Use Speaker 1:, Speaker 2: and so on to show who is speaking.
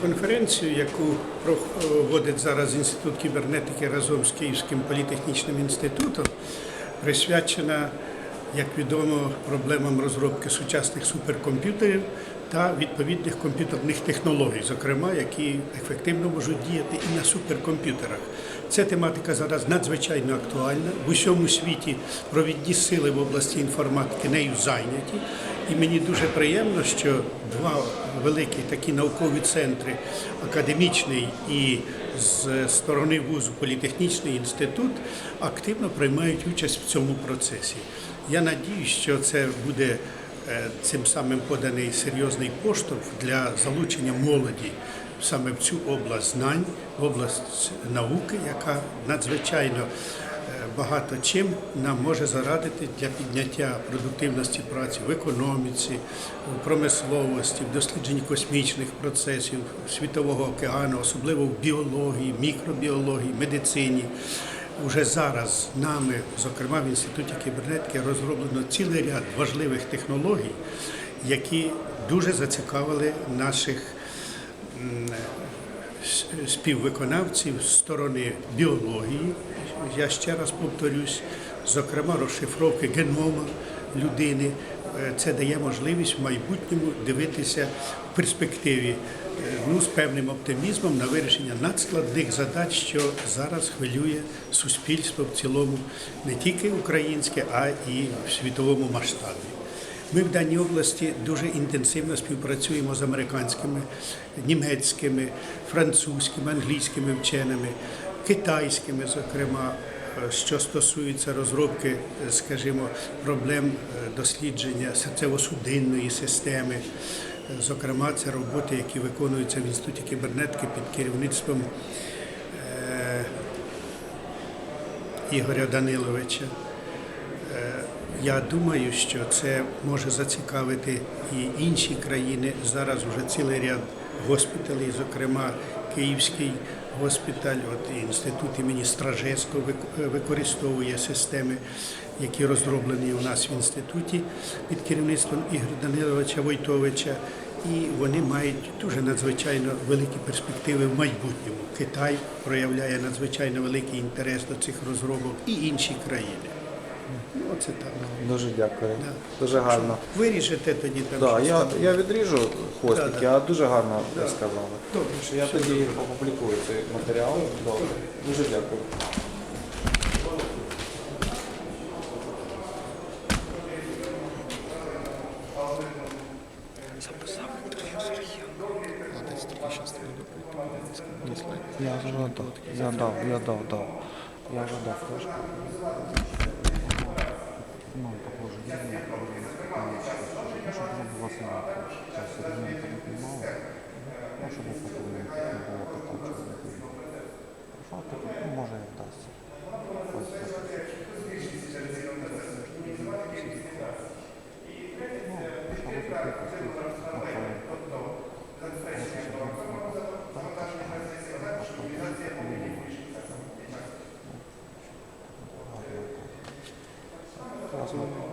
Speaker 1: Конференцію, яку проводить зараз Інститут кібернетики разом з Київським політехнічним інститутом, присвячена, як відомо, проблемам розробки сучасних суперкомп'ютерів та відповідних комп'ютерних технологій, зокрема, які ефективно можуть діяти і на суперкомп'ютерах. Ця тематика зараз надзвичайно актуальна. В усьому світі провідні сили в області інформатики нею зайняті. І мені дуже приємно, що два великі такі наукові центри, академічний і з сторони вузу політехнічний інститут, активно приймають участь в цьому процесі. Я надію, що це буде е, цим самим поданий серйозний поштовх для залучення молоді саме в цю область знань, в область науки, яка надзвичайно багато чим нам може зарадити для підняття продуктивності праці в економіці, в промисловості, в дослідженні космічних процесів світового океану, особливо в біології, мікробіології, медицині. Уже зараз нами, зокрема в інституті кібернетики, розроблено цілий ряд важливих технологій, які дуже зацікавили наших співвиконавців з сторони біології. Я ще раз повторюсь, зокрема розшифровки генома людини. Е, Це дає можливість в майбутньому дивитися в перспективі е, ну, з певним оптимізмом на вирішення надскладних задач, що зараз хвилює суспільство в цілому, не тільки українське, а і в світовому масштабі. Ми в даній області дуже інтенсивно співпрацюємо з американськими, німецькими, французькими, англійськими вченими, китайськими, зокрема, е, що стосується розробки, е, скажімо, проблем е, дослідження серцево-судинної системи. Зокрема, це роботи, які виконуються в інституті кібернетики під керівництвом Ігоря Даниловича. Я думаю, що це може зацікавити і інші країни. Зараз вже цілий ряд госпіталей, зокрема Київський госпіталь, от інститут імені Стражевського використовує системи, які розроблені у нас в інституті під керівництвом Ігоря Даниловича Войтовича. І вони мають дуже надзвичайно великі перспективи в майбутньому. Китай проявляє надзвичайно великий інтерес до цих розробок і інші країни. Ну, оце так.
Speaker 2: Дуже дякую.
Speaker 1: Да.
Speaker 2: Дуже гарно.
Speaker 1: Виріжете тоді там.
Speaker 2: Да,
Speaker 1: щось
Speaker 2: я,
Speaker 1: там.
Speaker 2: я відріжу хвостики,
Speaker 1: Да, да.
Speaker 2: а дуже гарно ви сказали.
Speaker 1: Добре,
Speaker 2: Що я тоді опублікую цей матеріал. Добре. Дуже дякую. Я вже я дав, я дав, дав. Я вже дав флешку. Ну, похоже, видно, ну, щоб воно було сильно. Сейчас сегмента не понимала. Ну, щоб потім не було такого, не видно. Що так, ну, може і вдасться. Ось так. Ну, а ви próxima.